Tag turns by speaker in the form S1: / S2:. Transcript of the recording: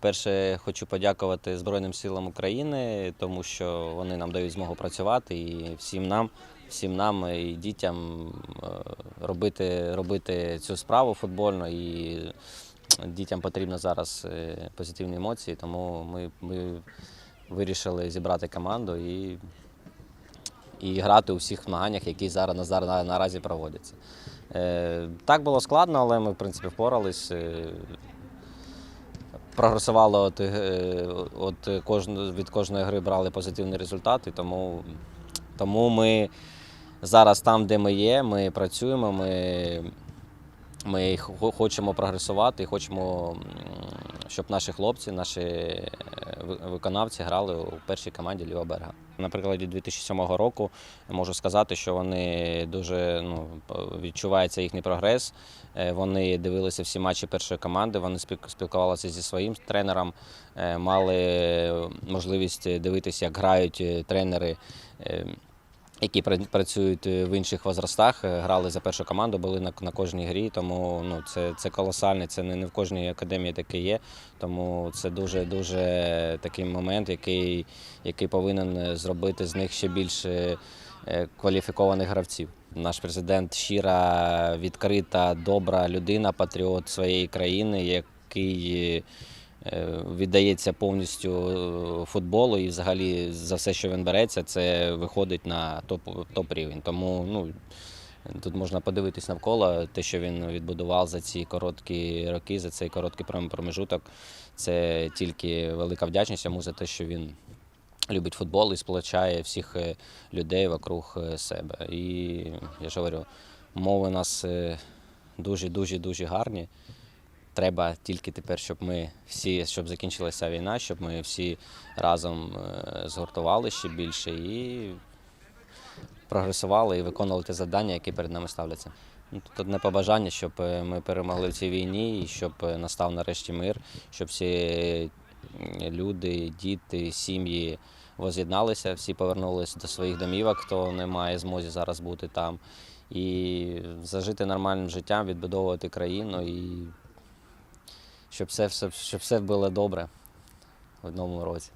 S1: Перше, хочу подякувати Збройним силам України, тому що вони нам дають змогу працювати і всім нам, всім нам і дітям е, робити, робити цю справу футбольну. І дітям потрібно зараз е, позитивні емоції, тому ми, ми вирішили зібрати команду і, і грати у всіх змаганнях, які зараз зараз наразі проводяться. Е, Так було складно, але ми в принципі впорались. Прогресували от, е, от кожну, від кожної гри брали позитивні результати, тому, тому ми зараз там, де ми є, ми працюємо, ми, ми хочемо прогресувати хочемо, щоб наші хлопці, наші виконавці грали у першій команді Ліва Берга. На прикладі 2007 року можу сказати, що вони дуже ну, відчувається їхній прогрес. Е, Вони дивилися всі матчі першої команди, вони спілкувалися зі своїм тренером, е, мали можливість дивитися, як грають е, тренери. Які працюють е, в інших возрастах, е, грали за першу команду, були на, на кожній грі, тому ну, це, це колосальне, це не, не в кожній академії таке є. Тому це дуже дуже такий момент, який, який повинен е, зробити з них ще більше кваліфікованих гравців. Наш президент щира, відкрита, добра людина, патріот своєї країни, який віддається повністю е, футболу і взагалі за все, що він береться, це виходить на топ, топ рівень. Тому ну, Тут можна подивитись навколо те, що він відбудував за ці короткі роки, за цей короткий промежуток. Це тільки велика вдячність йому за те, що він любить футбол і сполучає всіх е, людей вокруг е, себе. І я ж говорю, мови у нас е, дуже, дуже, дуже гарні. Треба тільки тепер, щоб ми всі, щоб закінчилася війна, щоб ми всі разом е, згуртували ще більше і прогресували і виконували ті завдання, які перед нами ставляться. Ну, Тут одне побажання, щоб е, ми перемогли в цій війні і щоб е, настав нарешті мир, щоб всі люди, діти, сім'ї воз'єдналися, всі повернулися до своїх домівок, хто не має змозі зараз бути там. І зажити нормальним життям, відбудовувати країну і щоб все, все, щоб все було добре в одному році.